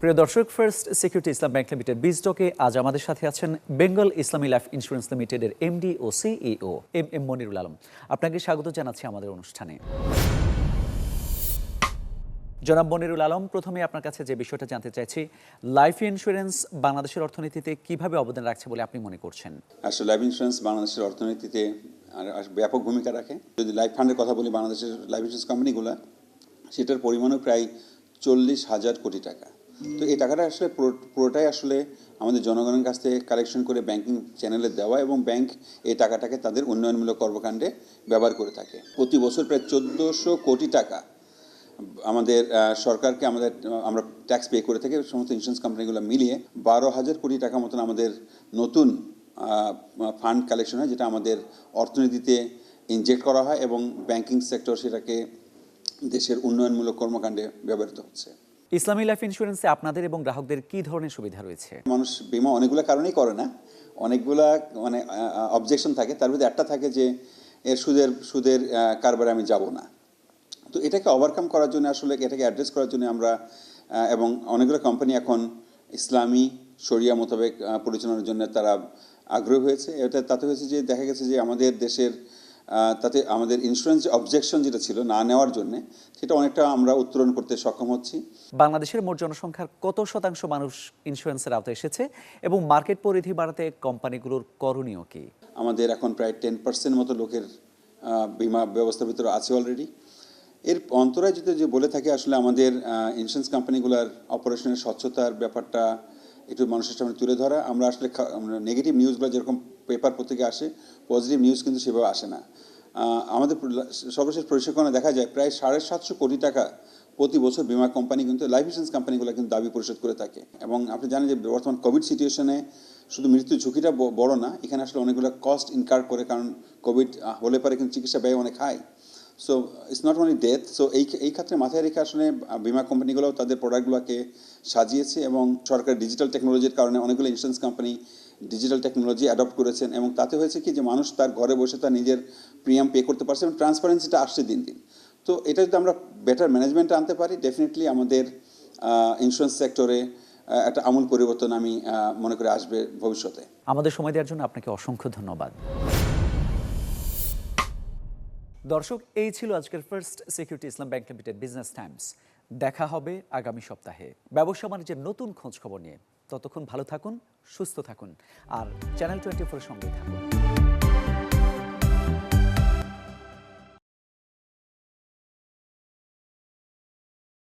প্রিয় দর্শক first security Islam bank limited বিজডকে আজ আমাদের সাথে আছেন বেঙ্গল ইসলামী লাইফ ইন্স্যুরেন্স লিমিটেডের এমডি ও CEO M M Monirul Alam. আপনাকে স্বাগত জানাচ্ছি আমাদের অনুষ্ঠানে। জনাব মনিরুল আলম, প্রথমে আপনার কাছে যে বিষয়টা জানতে চাইছি লাইফ ইন্স্যুরেন্স বাংলাদেশের অর্থনীতিতে কীভাবে অবদান রাখছে বলে আপনি মনে করছেন? আসলে লাইফ ইন্স্যুরেন্স বাংলাদেশের অর্থনীতিতে ব্যাপক ভূমিকা রাখে। যদি লাইফ ফান্ডের কথা বলি, বাংলাদেশের লাইফ ইন্স্যুরেন্স কোম্পানিগুলো সেটার পরিমাণও প্রায় চল্লিশ হাজার কোটি টাকা। তো এই টাকাটা আসলে পুরোটাই আসলে আমাদের জনগণের কাছ থেকে কালেকশন করে ব্যাংকিং চ্যানেলে দেওয়া এবং ব্যাংক এই টাকাটাকে তাদের উন্নয়নমূলক কর্মকাণ্ডে ব্যবহার করে থাকে। প্রতি বছর প্রায় চোদ্দোশো কোটি টাকা আমাদের সরকারকে আমাদের, আমরা ট্যাক্স পে করে থাকি, সমস্ত ইন্স্যুরেন্স কোম্পানিগুলো মিলিয়ে বারো হাজার কোটি টাকা মতন আমাদের নতুন ফান্ড কালেকশন হয়, যেটা আমাদের অর্থনীতিতে ইনজেক্ট করা হয় এবং ব্যাংকিং সেক্টর সেটাকে দেশের উন্নয়নমূলক কর্মকাণ্ডে ব্যবহৃত হচ্ছে। ইসলামী লাইফ ইন্স্যুরেন্সে আপনাদের এবং গ্রাহকদের কি ধরনের সুবিধা রয়েছে? মানুষ বিমা অনেকগুলো কারণেই করে না। অনেকগুলা মানে অবজেকশন থাকে। তার মধ্যে একটা থাকে যে, এর সুদের সুদের কারবারে আমি যাব না। তো এটাকে ওভারকাম করার জন্য আসলে, এটাকে অ্যাড্রেস করার জন্য আমরা এবং অনেকগুলো কোম্পানি এখন ইসলামী শরিয়া মোতাবেক পরিচালনার জন্য তারা আগ্রহী হয়েছে। এটা, তাতে হয়েছে যে, দেখা গেছে যে, আমাদের দেশের তাতে আমাদের ইন্স্যুরেন্স অবজেকশন যেটা ছিল না নেওয়ার জন্য সেটা অনেকটা আমরা উত্তরণ করতে সক্ষম হচ্ছি। বাংলাদেশের মোট জনসংখ্যার কত শতাংশ মানুষ ইন্স্যুরেন্সের আওতায় এসেছে এবং মার্কেট পরিধি বাড়াতে কোম্পানিগুলোর করণীয় কি? আমাদের এখন প্রায় টেন পার্সেন্ট মতো লোকের বিমা ব্যবস্থার ভিতরে আছে অলরেডি এর অন্তরায় যদি যে বলে থাকে আসলে আমাদের ইন্স্যুরেন্স কোম্পানিগুলোর অপারেশনের স্বচ্ছতার ব্যাপারটা একটু মানুষের সামনে তুলে ধরা। আমরা আসলে নেগেটিভ নিউজগুলো যেরকম পেপার পত্রিকা আসে পজিটিভ নিউজ কিন্তু সেভাবে আসে না। আমাদের সর্বশেষ পরিসংখ্যানে দেখা যায় প্রায় সাড়ে সাতশো কোটি টাকা প্রতি বছর বিমা কোম্পানি কিন্তু লাইফ ইন্স্যুরেন্স কোম্পানিগুলো কিন্তু দাবি পরিশোধ করে থাকে। এবং আপনি জানেন যে বর্তমান কোভিড সিচুয়েশনে শুধু মৃত্যুর ঝুঁকিটা বড় না, এখানে আসলে অনেকগুলো কস্ট ইনকার করে, কারণ কোভিড হলে পরে কিন্তু চিকিৎসা ব্যয় অনেক high so it's not only death so এই এই ক্ষেত্রে মাথায় রেখে আসলে বিমা কোম্পানিগুলোও তাদের প্রোডাক্টগুলোকে সাজিয়েছে এবং সরকার ডিজিটাল টেকনোলজির কারণে অনেকগুলো insurance company digital technology adopt করেছেন এবং তাতে হয়েছে কি যে, মানুষ তার ঘরে বসে তার নিজের প্রিমিয়াম পে করতে পারছে এবং ট্রান্সপারেন্সিটা আসছে দিন দিন। তো এটা যদি আমরা বেটার ম্যানেজমেন্ট আনতে পারি ডেফিনেটলি আমাদের ইন্স্যুরেন্স সেক্টরে একটা আমূল পরিবর্তন আমি মনে করি আসবে ভবিষ্যতে। আমাদের সময় দেওয়ার জন্য আপনাকে অসংখ্য ধন্যবাদ। দর্শক, এই ছিল আজকের first security Islam bank limited business times দেখা হবে আগামী সপ্তাহে। ব্যবসা বাণিজ্যের নতুন খোঁজ খবর নিয়ে। ততক্ষণ ভালো থাকুন, সুস্থ থাকুন। আর চ্যানেল টোয়েন্টি ফোর সঙ্গে থাকুন।